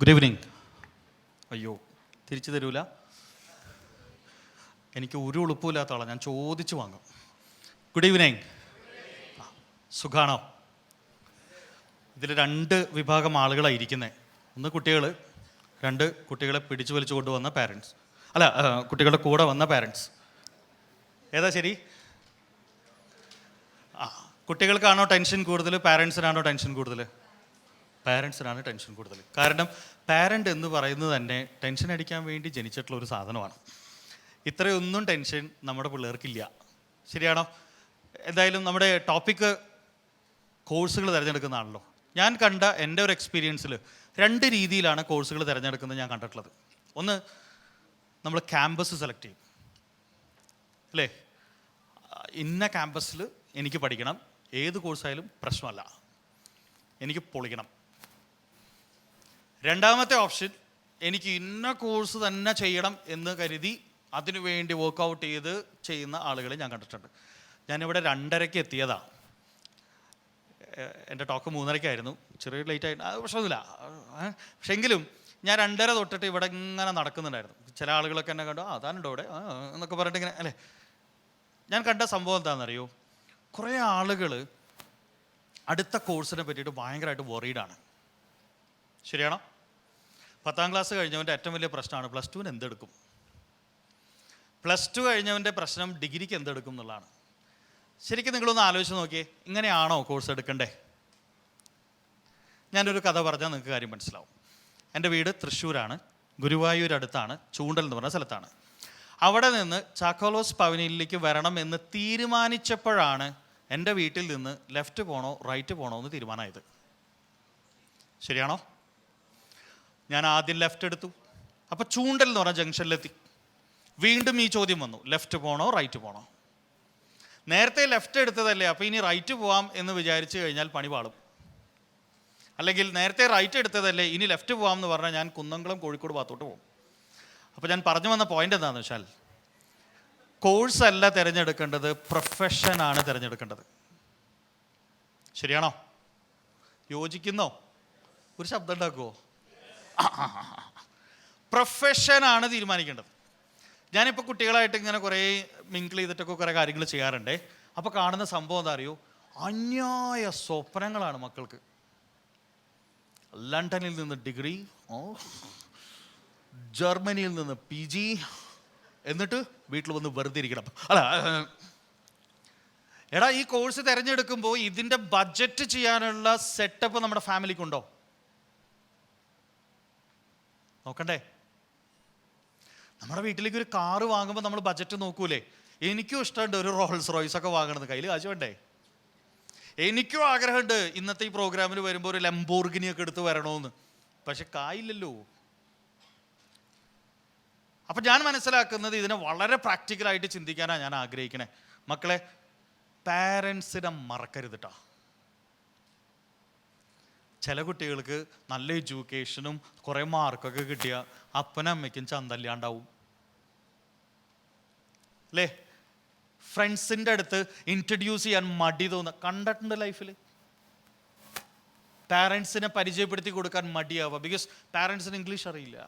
Good evening അയ്യോ തിരിച്ചു തരൂല. എനിക്ക് ഒരു ഉളുപ്പില്ലാത്ത ആളാണ് ഞാൻ ചോദിച്ചു വാങ്ങും. ഗുഡ് ഈവനിങ് സുഖാണോ? ഇതിൽ രണ്ട് വിഭാഗം ആളുകളാണ് ഇരിക്കുന്നത് ഒന്ന് കുട്ടികൾ രണ്ട് കുട്ടികളെ പിടിച്ചു വലിച്ചു കൊണ്ടുവന്ന പാരൻസ് അല്ല കുട്ടികളുടെ കൂടെ വന്ന പാരൻസ് ഏതാ ശരി? ആ കുട്ടികൾക്കാണോ ടെൻഷൻ കൂടുതൽ പാരൻസിനാണോ ടെൻഷൻ കൂടുതൽ പാരൻസിനാണ് ടെൻഷൻ കൂടുതൽ. കാരണം പാരന്റ് എന്ന് പറയുന്നത് തന്നെ ടെൻഷൻ അടിക്കാൻ വേണ്ടി ജനിച്ചിട്ടുള്ള ഒരു സാധനമാണ്. ഇത്രയൊന്നും ടെൻഷൻ നമ്മുടെ പിള്ളേർക്കില്ല. ശരിയാണോ? എന്തായാലും നമ്മുടെ ടോപ്പിക്ക് കോഴ്സുകൾ തിരഞ്ഞെടുക്കുന്നതാണല്ലോ. ഞാൻ കണ്ട എന്റെ ഒരു എക്സ്പീരിയൻസിൽ രണ്ട് രീതിയിലാണ് കോഴ്സുകൾ തിരഞ്ഞെടുക്കുന്നത് ഞാൻ കണ്ടിട്ടുള്ളത്. ഒന്ന് നമ്മൾ ക്യാമ്പസ് സെലക്ട് ചെയ്യും. അല്ലേ? ഇന്ന ക്യാമ്പസിൽ എനിക്ക് പഠിക്കണം. ഏത് കോഴ്സായാലും പ്രശ്നമല്ല. എനിക്ക് പൊളിക്കണം. രണ്ടാമത്തെ ഓപ്ഷൻ എനിക്ക് ഇന്ന കോഴ്സ് തന്നെ ചെയ്യണം എന്ന് കരുതി അതിനുവേണ്ടി വർക്കൗട്ട് ചെയ്ത് ചെയ്യുന്ന ആളുകളെ ഞാൻ കണ്ടിട്ടുണ്ട്. ഞാനിവിടെ രണ്ടരയ്ക്ക് എത്തിയതാണ് എന്റെ ടോക്ക് മൂന്നരയ്ക്കായിരുന്നു. ചെറിയ ലേറ്റ് ആയിട്ട് അത് പ്രശ്നമൊന്നുമില്ല. പക്ഷേ എങ്കിലും ഞാൻ രണ്ടര തൊട്ടിട്ട് ഇവിടെ ഇങ്ങനെ നടക്കുന്നുണ്ടായിരുന്നു. ചില ആളുകളൊക്കെ എന്നെ കണ്ടു അതാനുണ്ടോ ഇവിടെ. എന്നൊക്കെ പറഞ്ഞിട്ട് ഇങ്ങനെ അല്ലേ? ഞാൻ കണ്ട സംഭവം എന്താണെന്നറിയോ? കുറേ ആളുകൾ അടുത്ത കോഴ്സിനെ പറ്റിയിട്ട് ഭയങ്കരമായിട്ട് വറീഡാണ് ശരിയാണോ? പത്താം ക്ലാസ് കഴിഞ്ഞവന്റെ ഏറ്റവും വലിയ പ്രശ്നമാണ് പ്ലസ് ടുവിന് എന്തെടുക്കും? പ്ലസ് ടു കഴിഞ്ഞവന്റെ പ്രശ്നം ഡിഗ്രിക്ക് എന്തെടുക്കും എന്നുള്ളതാണ്. ശരിക്കും നിങ്ങളൊന്ന് ആലോചിച്ച് നോക്കിയേ ഇങ്ങനെയാണോ കോഴ്സ് എടുക്കണ്ടേ? ഞാനൊരു കഥ പറഞ്ഞാൽ നിങ്ങൾക്ക് കാര്യം മനസ്സിലാവും. എന്റെ വീട് തൃശ്ശൂരാണ് ഗുരുവായൂർ അടുത്താണ് ചൂണ്ടൽ എന്ന് പറഞ്ഞ സ്ഥലത്താണ്. അവിടെ നിന്ന് ചാക്കോലോസ് പവനിലേക്ക് വരണം എന്ന് തീരുമാനിച്ചപ്പോഴാണ് എന്റെ വീട്ടിൽ നിന്ന് ലെഫ്റ്റ് പോണോ റൈറ്റ് പോണോ എന്ന് തീരുമാനമായത്. ശരിയാണോ? ഞാൻ ആദ്യം ലെഫ്റ്റ് എടുത്തു. അപ്പോൾ ചൂണ്ടൽ എന്ന് പറഞ്ഞ ജംഗ്ഷനിലെത്തി വീണ്ടും ഈ ചോദ്യം വന്നു. ലെഫ്റ്റ് പോണോ റൈറ്റ് പോണോ? നേരത്തെ ലെഫ്റ്റ് എടുത്തതല്ലേ അപ്പോൾ ഇനി റൈറ്റ് പോവാം എന്ന് വിചാരിച്ചു കഴിഞ്ഞാൽ പണി പാളും. അല്ലെങ്കിൽ നേരത്തെ റൈറ്റ് എടുത്തതല്ലേ ഇനി ലെഫ്റ്റ് പോവാം എന്ന് പറഞ്ഞാൽ ഞാൻ കുന്നംകുളം കോഴിക്കോട് ഭാഗത്തോട്ട് പോകും. അപ്പോൾ ഞാൻ പറഞ്ഞു വന്ന പോയിന്റ് എന്താണെന്ന് വെച്ചാൽ കോഴ്സ് അല്ല തിരഞ്ഞെടുക്കേണ്ടത് പ്രൊഫഷനാണ് തിരഞ്ഞെടുക്കേണ്ടത്. ശരിയാണോ? യോജിക്കുന്നോ? ഒരു ശബ്ദം ഉണ്ടാക്കുമോ പ്രൊഫഷനാണ് തീരുമാനിക്കേണ്ടത്. ഞാനിപ്പോൾ കുട്ടികളായിട്ട് ഇങ്ങനെ കുറേ മിങ്കിൾ ചെയ്തിട്ടൊക്കെ കുറേ കാര്യങ്ങൾ ചെയ്യാറുണ്ട്. അപ്പോൾ കാണുന്ന സംഭവം എന്താ അറിയോ? അന്യായ സ്വപ്നങ്ങളാണ് മക്കൾക്ക്. ലണ്ടനിൽ നിന്ന് ഡിഗ്രി ഓ ജർമ്മനിയിൽ നിന്ന് പി ജി എന്നിട്ട് വീട്ടിൽ വന്ന് വെറുതെ ഇരിക്കണം. അല്ല എടാ ഈ കോഴ്സ് തിരഞ്ഞെടുക്കുമ്പോൾ ഇതിന്റെ ബഡ്ജറ്റ് ചെയ്യാനുള്ള സെറ്റപ്പ് നമ്മുടെ ഫാമിലിക്കുണ്ടോ നോക്കണ്ടേ? നമ്മുടെ വീട്ടിലേക്ക് ഒരു കാറ് വാങ്ങുമ്പോൾ നമ്മൾ ബജറ്റ് നോക്കൂലേ? എനിക്കും ഇഷ്ടമുണ്ട് ഒരു റോൾസ് റോയ്സ് ഒക്കെ വാങ്ങണത്. കയ്യിൽ കാശ് വേണ്ടേ? എനിക്കും ആഗ്രഹമുണ്ട് ഇന്നത്തെ ഈ പ്രോഗ്രാമിൽ വരുമ്പോൾ ഒരു ലംബോർഗിനി ഒക്കെ എടുത്ത് വരണമെന്ന്. പക്ഷെ കായില്ലല്ലോ. അപ്പം ഞാൻ മനസ്സിലാക്കുന്നത് ഇതിനെ വളരെ പ്രാക്ടിക്കലായിട്ട് ചിന്തിക്കാനാണ് ഞാൻ ആഗ്രഹിക്കണേ. മക്കളെ പാരൻസിനെ മറക്കരുത് ട്ടാ. ചില കുട്ടികൾക്ക് നല്ല എഡ്യൂക്കേഷനും കുറേ മാർക്കൊക്കെ കിട്ടിയ അപ്പനും അമ്മയ്ക്കും ചന്തല്ലാണ്ടാവും. അല്ലേ ഫ്രണ്ട്സിന്റെ അടുത്ത് ഇൻട്രൊഡ്യൂസ് ചെയ്യാൻ മടി തോന്നുക കണ്ടിട്ടുണ്ട് ലൈഫിൽ പാരൻസിനെ പരിചയപ്പെടുത്തി കൊടുക്കാൻ മടിയാവുക ബിക്കോസ് പാരൻസിന് ഇംഗ്ലീഷ് അറിയില്ല.